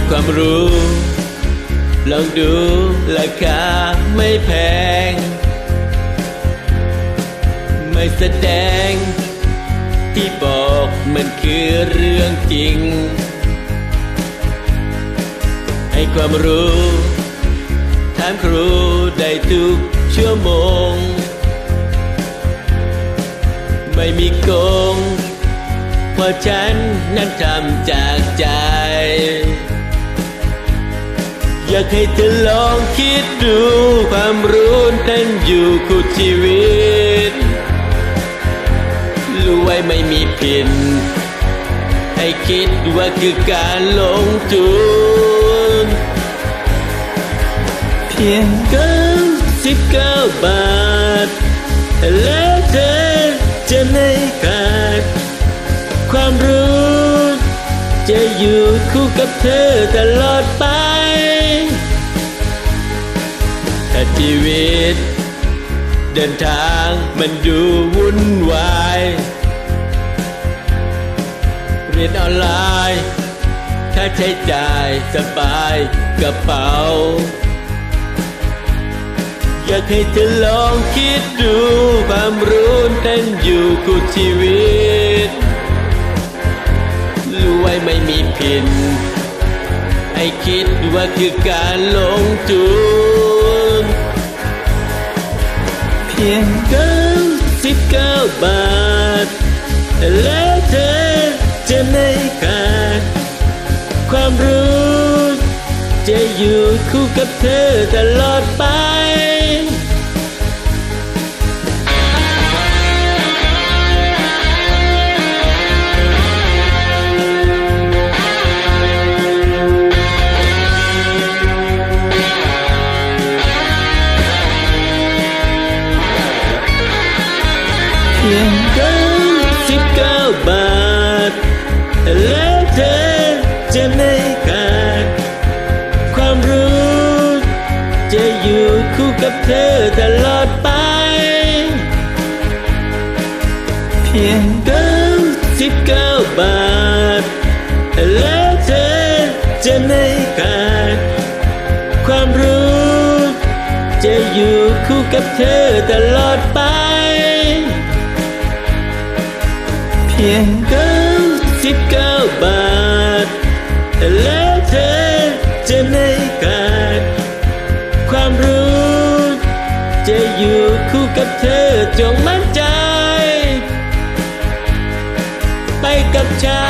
ค่ความรู้ ลองดูราคาไม่แพง ไม่แสดง ที่บอกมันคือเรื่องจริง ให้ความรู้ ถามครูได้ทุกชั่วโมง ไม่มีโกงเพราะฉันนั้นทำจากใจ อยากให้เธอลองคิดดู ความรู้นั้นอยู่คู่ชีวิตรู้ไว้ไม่มีผิดให้คิดว่าคือการลงทุนเพียงเก้าสิบเก้าบาท แล้วเธอจะไม่ขาดความรู้จะอยู่คู่กับเธอตลอดไป ถ้าชีวิต เดินทางมันดูวุ่นวาย เรียนออนไลน์ ค่าใช้จ่ายสบายกระเป๋า อยากให้เธอลองคิดดูความรู้นั้นอยู่คู่ชีวิตรู้ไว้ไม่มีผิดให้คิดว่าคือการลงทุน พียงเก้าสิบเก้าบาท แล้วเธอจะไม่ขาดความรู้ จะอยู่คู่กับเธอตลอดไป เพียงเก้าสิบเก้าบาท แล้วเธอจะไม่ขาดความรู้ จะอยู่คู่กับเธอตลอดไป เพียงเก้าสิบเก้าบาท แล้วเธอจะไม่ขาดความรู้ จะอยู่คู่กับเธอตลอดไป พียงเก้าสิบเก้าบาท แล้วเธอจะไม่ขาดความรู้ จะอยู่คู่กับเธอจงมั่นใจ ไปกับฉั